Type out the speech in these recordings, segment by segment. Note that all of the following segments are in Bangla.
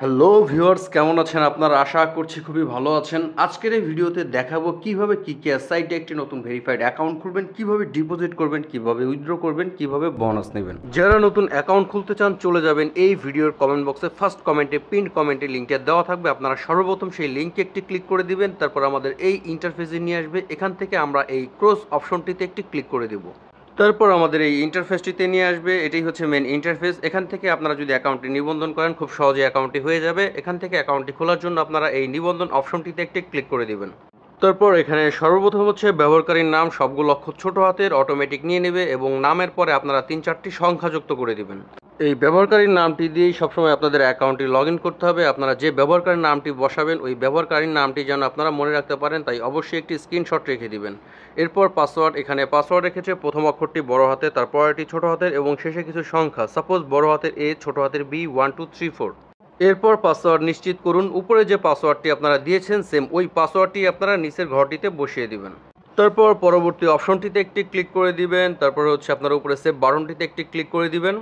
হ্যালো ভিউয়ার্স, কেমন আছেন আপনারা? আশা করছি খুবই ভালো আছেন। আজকের এই ভিডিওতে দেখাবো কীভাবে কি কেয়ার সাইটে একটি নতুন ভেরিফাইড অ্যাকাউন্ট খুলবেন, কীভাবে ডিপোজিট করবেন, কীভাবে উইথড্র করবেন, কীভাবে বোনাস নেবেন। যারা নতুন অ্যাকাউন্ট খুলতে চান, চলে যাবেন এই ভিডিওর কমেন্ট বক্সে ফার্স্ট কমেন্টে পিন কমেন্টে লিঙ্কটা দেওয়া থাকবে। আপনারা সর্বপ্রথম সেই লিঙ্কে একটি ক্লিক করে দিবেন, তারপর আমাদের এই ইন্টারফেসে নিয়ে আসবে। এখান থেকে আমরা এই ক্রস অপশনটিতে একটি ক্লিক করে দেবো। তারপর আমাদের এই ইন্টারফেসটিতে নিয়ে আসবে। এটাই হচ্ছে মেন ইন্টারফেস এখান থেকে আপনারা যদি অ্যাকাউন্টটি নিবন্ধন করেন, খুব সহজে অ্যাকাউন্টটি হয়ে যাবে। এখান থেকে অ্যাকাউন্টটি খোলার জন্য আপনারা এই নিবন্ধন অপশনটিতে একটি ক্লিক করে দিবেন। তারপর এখানে সর্বপ্রথম হচ্ছে ব্যবহারকারীর নাম, সবগুলো অক্ষর ছোট হাতের অটোমেটিক নিয়ে নেবে এবং নামের পরে আপনারা তিন চারটি সংখ্যা যুক্ত করে দিবেন। এই ব্যবহারকারীর নামটি দিয়েই সবসময় আপনাদের অ্যাকাউন্টটি লগ করতে হবে। আপনারা যে ব্যবহারকারীর নামটি বসাবেন, ওই ব্যবহারকারীর নামটি যেন আপনারা মনে রাখতে পারেন, তাই অবশ্যই একটি স্ক্রিনশট রেখে দিবেন। এরপর পাসওয়ার্ড এখানে পাসওয়ার্ড রেখেছে, প্রথম অক্ষরটি বড় হাতে তারপর এটি ছোট হাতের এবং শেষে কিছু সংখ্যা। সাপোজ বড় হাতের এ ছোট হাতের b one two three four এরপর পাসওয়ার্ড নিশ্চিত করুন। উপরে যে পাসওয়ার্ডটি আপনারা দিয়েছেন, সেম ওই পাসওয়ার্ডটি আপনারা নিচের ঘরটিতে বসিয়ে দিবেন। তারপর পরবর্তী অপশনটিতে একটি ক্লিক করে দিবেন। তারপর হচ্ছে আপনারা উপরে সেভ বাটনটিতে একটি ক্লিক করে দিবেন।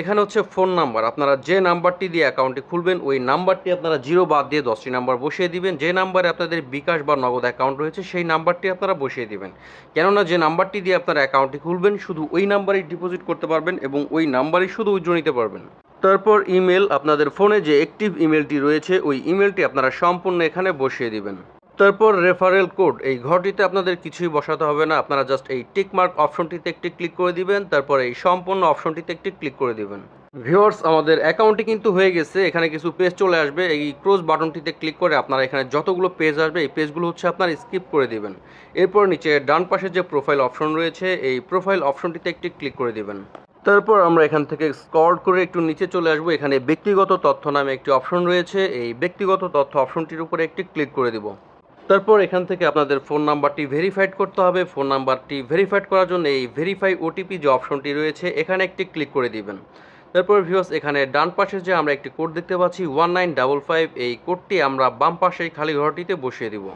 এখানে হচ্ছে ফোন নাম্বার। আপনারা যে নাম্বারটি দিয়ে অ্যাকাউন্টটি খুলবেন, ওই নাম্বারটি আপনারা জিরো বাদ দিয়ে দশটি নাম্বার বসিয়ে দিবেন। যে নাম্বারে আপনাদের বিকাশ বা নগদ অ্যাকাউন্ট রয়েছে, সেই নাম্বারটি আপনারা বসিয়ে দিবেন। কেননা যে নাম্বারটি দিয়ে আপনারা অ্যাকাউন্টটি খুলবেন, শুধু ওই নাম্বারেই ডিপোজিট করতে পারবেন এবং ওই নাম্বারেই শুধু উজ্জ্ব নিতে পারবেন। তারপর ইমেল, আপনাদের ফোনে যে অ্যাক্টিভ ইমেলটি রয়েছে, ওই ইমেলটি আপনারা সম্পূর্ণ এখানে বসিয়ে দিবেন। তারপর রেফারেল কোড এই ঘরটিতে আপনাদের কিছুই বসাতে হবে না। আপনারা জাস্ট এই টিক মার্ক অপশনটিতে একটি ক্লিক করে দিবেন, তারপর এই সম্পূর্ণ অপশনটিতে একটি ক্লিক করে দিবেন। ভিউয়ার্স আমাদের অ্যাকাউন্টটি কিন্তু হয়ে গেছে, এখানে কিছু পেজ চলে আসবে। এই ক্রোজ বাটনটিতে ক্লিক করে আপনারা এখানে যতগুলো পেজ আসবে, এই পেজগুলো হচ্ছে আপনার স্কিপ করে দিবেন। এরপর নিচে ডান পাশে যে প্রোফাইল অপশন রয়েছে, এই প্রোফাইল অপশনটিতে একটি ক্লিক করে দিবেন। তারপর আমরা এখান থেকে স্কল করে একটু নিচে চলে আসব। এখানে ব্যক্তিগত তথ্য নামে একটি অপশন রয়েছে। এই ব্যক্তিগত তথ্য অপশনটির উপরে একটি ক্লিক করে দিব। তারপর এখান থেকে আপনাদের ফোন নাম্বারটি ভেরিফাইড করতে হবে। ফোন নাম্বারটি ভেরিফাইড করার জন্য এই ভেরিফাই ওটিপি যে অপশনটি রয়েছে, এখানে একটি ক্লিক করে দিবেন। তারপর ভিউস এখানে ডান পাশে যে আমরা একটি কোড দেখতে পাচ্ছি ওয়ান নাইন ডাবল ফাইভ এই কোডটি আমরা বাম পাশে খালি ঘরটিতে বসিয়ে দিব।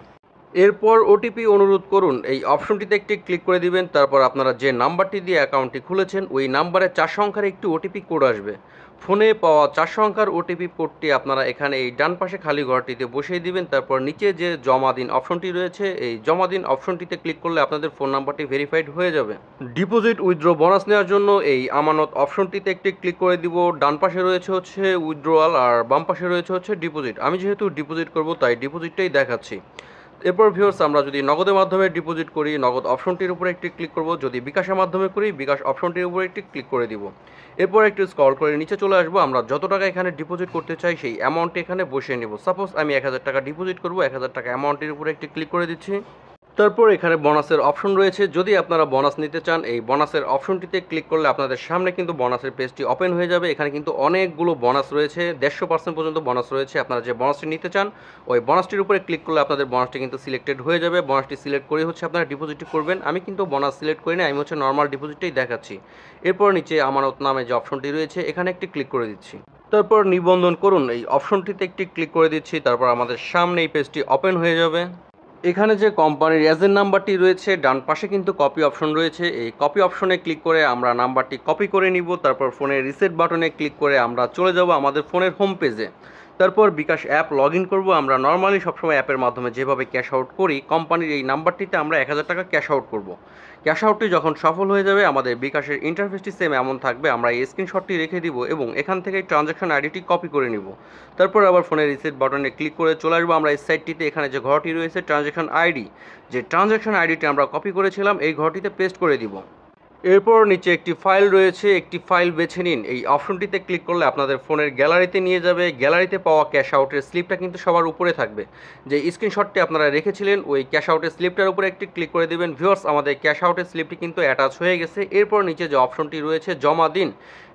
এরপর ওটিপি অনুরোধ করুন, এই অপশনটিতে একটি ক্লিক করে দিবেন, তারপর আপনারা যে নাম্বারটি দিয়ে অ্যাকাউন্টটি খুলেছেন, ওই নাম্বারে চার সংখ্যার একটি ওটিপি কোড আসবে। ফোনে পাওয়া চার সংখ্যার ওটিপি কোডটি আপনারা এখানে এই ডান পাশে খালি ঘরটিতে বসিয়ে দিবেন, তারপর নিচে যে জমা দিন অপশনটি রয়েছে, এই জমা দিন অপশনটিতে ক্লিক করলে আপনাদের ফোন নাম্বারটি ভেরিফাইড হয়ে যাবে। ডিপোজিট উইথড্র বোনাস নেওয়ার জন্য এই আমানত অপশনটিতে একটি ক্লিক করে দিব, ডান পাশে রয়েছে হচ্ছে উইথড্রোয়াল আর বাম পাশে রয়েছে হচ্ছে ডিপোজিট আমি যেহেতু ডিপোজিট করব, তাই ডিপোজিটটাই দেখাচ্ছি। এরপর ভিউর্স আমরা যদি নগদের মাধ্যমে ডিপোজিট করি, নগদ অপশনটির উপরে একটি ক্লিক করব। যদি বিকাশের মাধ্যমে করি, বিকাশ অপশনটির উপরে একটি ক্লিক করে দিব। এরপর একটু স্কল করে নিচে চলে আসব। আমরা যত টাকা এখানে ডিপোজিট করতে চাই, সেই অ্যামাউন্টটি এখানে বসিয়ে নেব। সাপোজ আমি এক হাজার টাকা ডিপোজিট করব, এক হাজার টাকা অ্যামাউন্টের উপরে একটি ক্লিক করে দিচ্ছি। তারপর এখানে বোনাসের অপশন রয়েছে। যদি আপনারা বোনাস নিতে চান, এই বোনাসের অপশনটিতে ক্লিক করলে আপনাদের সামনে কিন্তু বোনাসের পেজটি ওপেন হয়ে যাবে। এখানে কিন্তু অনেকগুলো বোনাস রয়েছে, দেড়শো পার্সেন্ট পর্যন্ত বোনাস রয়েছে। আপনারা যে বোনাসটি নিতে চান, ওই বোনাসটির উপরে ক্লিক করলে আপনাদের বোনাসটি কিন্তু সিলেক্টেড হয়ে যাবে। বোনাসটি সিলেক্ট করে হচ্ছে আপনারা ডিপোজিটটি করবেন। আমি কিন্তু বোনাস সিলেক্ট করি না আমি হচ্ছে নর্মাল ডিপোজিটটাই দেখাচ্ছি। এরপর নিচে আমানত নামে যে অপশনটি রয়েছে, এখানে একটি ক্লিক করে দিচ্ছি। তারপর নিবন্ধন করুন। এই অপশনটিতে একটি ক্লিক করে দিচ্ছি। তারপর আমাদের সামনে এই পেজটি ওপেন হয়ে যাবে। এখানে যে কোম্পানির এজেন্ট নাম্বারটি রয়েছে, ডান পাশে কিন্তু কপি অপশন রয়েছে। এই কপি অপশনে ক্লিক করে আমরা নাম্বারটি কপি করে নিব, তারপর ফোনের রিসেট বাটনে ক্লিক করে আমরা চলে যাব আমাদের ফোনের হোম পেজে তারপর বিকাশ অ্যাপ লগ ইন করব। আমরা নর্মালি সবসময় অ্যাপের মাধ্যমে যেভাবে ক্যাশ আউট করি কোম্পানির এই নাম্বারটিতে আমরা এক হাজার টাকা ক্যাশ আউট করব। ক্যাশ আউটটি যখন সফল হয়ে যাবে, আমাদের বিকাশের ইন্টারফেসটি সেম এমন থাকবে। আমরা এই স্ক্রিনশটটি রেখে দিব এবং এখান থেকে ট্রানজ্যাকশন আইডিটি কপি করে নিব। তারপর আবার ফোনের রিসেট বাটনে ক্লিক করে চলে আসব আমরা এই সাইটটিতে এখানে যে ঘরটি রয়েছে ট্রানজ্যাকশন আইডি যে ট্রানজ্যাকশন আইডিটি আমরা কপি করেছিলাম, এই ঘরটিতে পেস্ট করে দিব। এরপর নিচে একটি ফাইল রয়েছে, একটি ফাইল বেছে নিন। এই অপশনটিতে ক্লিক করলে আপনাদের ফোনের গ্যালারিতে নিয়ে যাবে। গ্যালারিতে পাওয়া ক্যাশ আউটের স্লিপটা কিন্তু সবার উপরে থাকবে। যে স্ক্রিনশটটি আপনারা রেখেছিলেন, ওই ক্যাশ আউটের স্লিপটার উপরে একটি ক্লিক করে দেবেন। ভিউয়ার্স, আমাদের ক্যাশ আউটের স্লিপটি কিন্তু অ্যাটাচ হয়ে গেছে। এরপর নিচে যে অপশনটি রয়েছে, জমা দিন।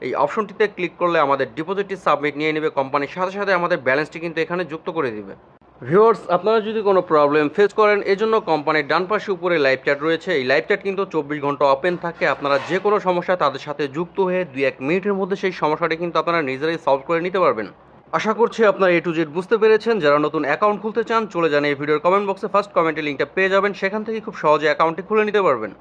এই অপশনটিতে ক্লিক করলে আমাদের ডিপোজিটটি সাবমিট নিয়ে নেবে কোম্পানির সাথে সাথে আমাদের ব্যালেন্সটি কিন্তু এখানে যুক্ত করে দিবে। ভিউয়ার্স, আপনারা যদি কোনো প্রবলেম ফেস করেন, এজন্য কোম্পানির ডান পাশে উপরে লাইভ চ্যাট রয়েছে। এই লাইভ চ্যাট কিন্তু চব্বিশ ঘণ্টা ওপেন থাকে। আপনারা যে কোনো সমস্যা তাদের সাথে যুক্ত হয়ে দুই এক মিনিটের মধ্যে সেই সমস্যাটি কিন্তু আপনারা নিজেরাই সলভ করে নিতে পারবেন। আশা করছি আপনারা এ টু জেড বুঝতে পেরেছেন। যারা নতুন অ্যাকাউন্ট খুলতে চান, চলে যান এই ভিডিওর কমেন্ট বক্সে ফার্স্ট কমেন্টে লিঙ্কটা পেয়ে যাবেন। সেখান থেকে খুব সহজে অ্যাকাউন্টটি খুলে নিতে পারবেন।